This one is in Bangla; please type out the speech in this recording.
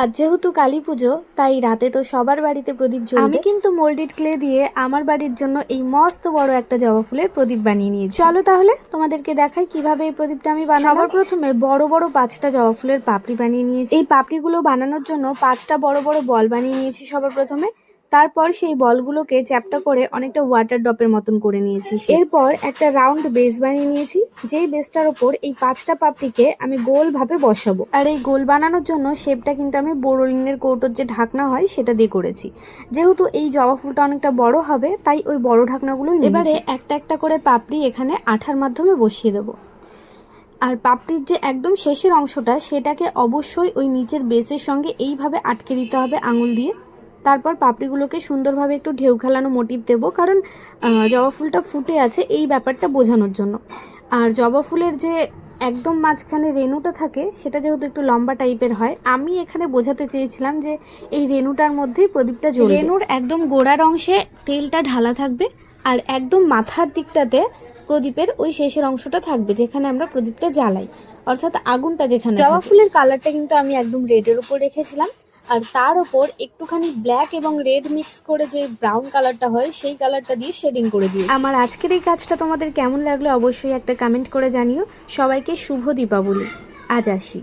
আজ যেহেতু কালী পুজো তাই রাতে তো সবার বাড়িতে প্রদীপ জ্বলবে। আমি কিন্তু মোল্ডেড ক্লে দিয়ে আমার বাড়ির জন্য এই মস্ত বড় একটা জবা ফুলের প্রদীপ বানিয়ে নিয়েছি। চলো তাহলে তোমাদেরকে দেখাই কীভাবে এই প্রদীপটা আমি বানাবো সবার প্রথমে বড় বড় পাঁচটা জবা ফুলের পাপড়ি বানিয়ে নিয়েছি। এই পাপড়িগুলো বানানোর জন্য পাঁচটা বড় বড় বল বানিয়ে নিয়েছি সবার প্রথমে। তারপর সেই বলগুলোকে চ্যাপটা করে অনেকটা ওয়াটার ড্রপের মতন করে নিয়েছি এরপর একটা রাউন্ড বেস বানিয়ে নিয়েছি, যেই বেসটার ওপর এই পাঁচটা পাপড়িকে আমি গোল ভাবে বসাবো। আর এই গোল বানানোর জন্য শেপটা কিন্তু আমি বোরোলিনের কৌটোর যে ঢাকনা হয় সেটা দিয়ে করেছি। যেহেতু এই জবা ফুলটা অনেকটা বড় হবে, তাই ওই বড় ঢাকনাগুলো এবারে একটা একটা করে পাপড়ি এখানে আঠার মাধ্যমে বসিয়ে দেবো। আর পাপড়ির যে একদম শেষের অংশটা, সেটাকে অবশ্যই ওই নিচের বেসের সঙ্গে এইভাবে আটকে দিতে হবে আঙুল দিয়ে। তারপর পাপড়িগুলোকে সুন্দরভাবে একটু ঢেউ খেলানো মোটিভ দেবো। কারণ জবা ফুলটা ফুটে আছে এই ব্যাপারটা বোঝানোর জন্য। আর জবা ফুলের যে একদম মাঝখানে রেণুটা থাকে সেটা যেহেতু একটু লম্বা টাইপের হয় আমি এখানে বোঝাতে চেয়েছিলাম যে এই রেণুটার মধ্যেই প্রদীপটা জ্বলবে। রেণুর একদম গোড়ার অংশে তেলটা ঢালা থাকবে আর একদম মাথার দিকটাতে প্রদীপের ওই শেষের অংশটা থাকবে যেখানে আমরা প্রদীপটা জ্বালাই। অর্থাৎ আগুনটা যেখানে জবা ফুলের কালারটা কিন্তু আমি একদম রেডের উপর রেখেছিলাম। আর তার ওপর একটুখানি ব্ল্যাক এবং রেড মিক্স করে যে ব্রাউন কালারটা হয়, সেই কালারটা দিয়ে শেডিং করে দিই আমার আজকের এই কাজটা তোমাদের কেমন লাগল অবশ্যই একটা কমেন্ট করে জানিও। সবাইকে শুভ দীপাবলি। আজ আসি।